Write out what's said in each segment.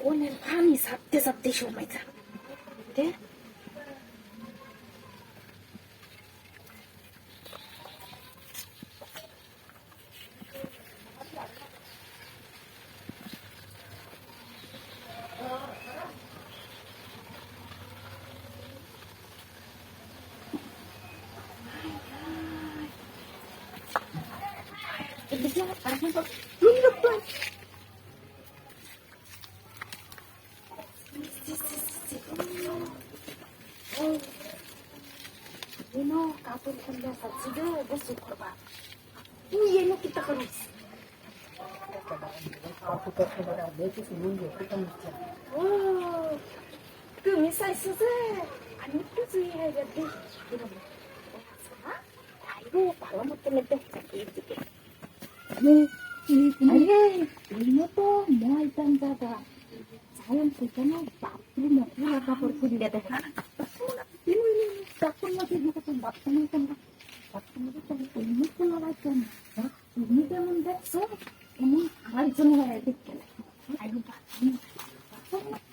ohne Panis habt, das habt ihr schon mal gesagt. that. I give up. Bring the flesh. You know, kapag kanda sa sige, gusto ko ba? Hindi na kita kamis. Ako ka ko na dito sa mundo ko kami siya. Oh, kami sa sige. Ano ko siya yun? Kinabuhi. Sana, tayo para mo talaga sa ibigay. 아니, 아니, 이모도 뭐 일단 자가 자연 속에는 나쁘면 후라가 버리는데 내가 이놈이 나쁜 것이 누가 좀 나쁜 건가? 나쁜 것이 좀 이모 올라갔잖아. 이미 되면 됐어. 이모 알좀 해야 되겠네. 아이고 봐.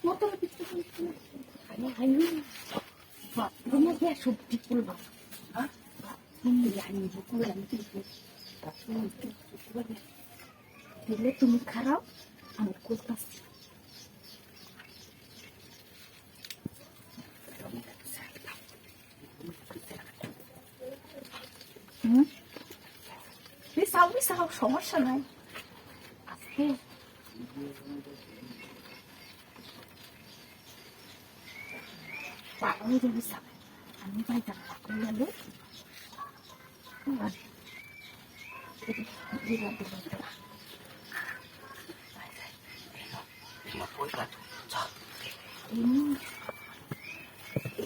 못 떨어지지. 아니 아니. 봐. 너무 왜 좁지 꿀봐. 아? 이 아니고 꿀 아니고. দিলে তুমি খারাপ আমি করতেছি সমস্যা নাই। আছে পাগল বিশাল আমি পাইতাম পাগল e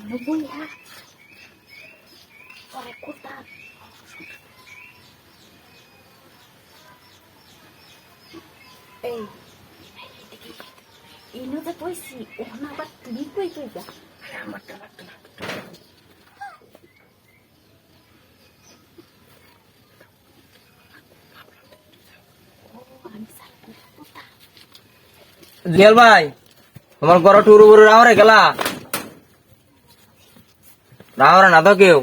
não vou errar. para cuidado. Ei. Ele depois se armava tudo e tudo. Armava. Jewel ভাই আমার ঘর টুরু বুরু রাহরে গেলা। রাহরে না তো কেউ।